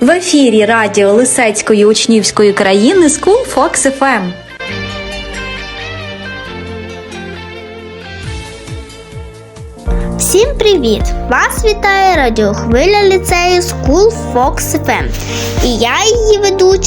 В ефірі радіо Лисецької учнівської країни School Fox FM. Всім привіт! Вас вітає радіохвиля ліцею School Fox FM. І я її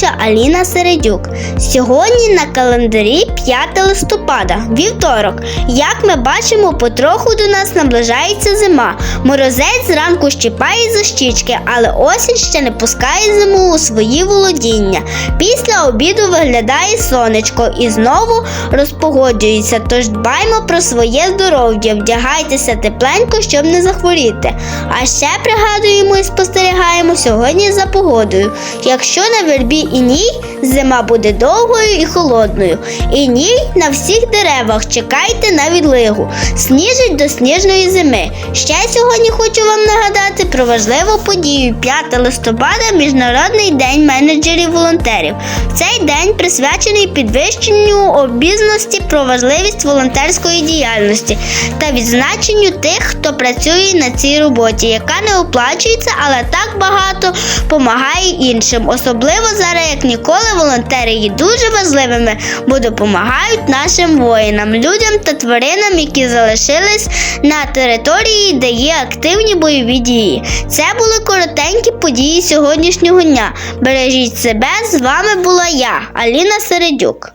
ведуча Аліна Середюк. Сьогодні на календарі 5 листопада, вівторок. Як ми бачимо, потроху до нас наближається зима. Морозець зранку щипає за щічки, але осінь ще не пускає зиму у свої володіння. Після обіду виглядає сонечко і знову розпогоджується. Тож дбаймо про своє здоров'я, вдягайтеся тепленько, щоб не захворіти. А ще пригадуємо і спостерігаємо сьогодні за погодою. Якщо на вербі і ній, зима буде довгою і холодною. І ній на всіх деревах чекайте на відлигу. Сніжить до сніжної зими. Ще сьогодні хочу вам нагадати про важливу подію 5 листопада Міжнародний день менеджерів волонтерів. Цей день присвячений підвищенню обізнаності про важливість волонтерської діяльності та відзначенню тих, хто працює на цій роботі, яка не оплачується, але так багато допомагає іншим. Особливо зараз, як ніколи, волонтери є дуже важливими, бо допомагають нашим воїнам, людям та тваринам, які залишились на території, де є активні бойові дії. Це були коротенькі події сьогоднішнього дня. Бережіть себе. З вами була я, Аліна Середюк.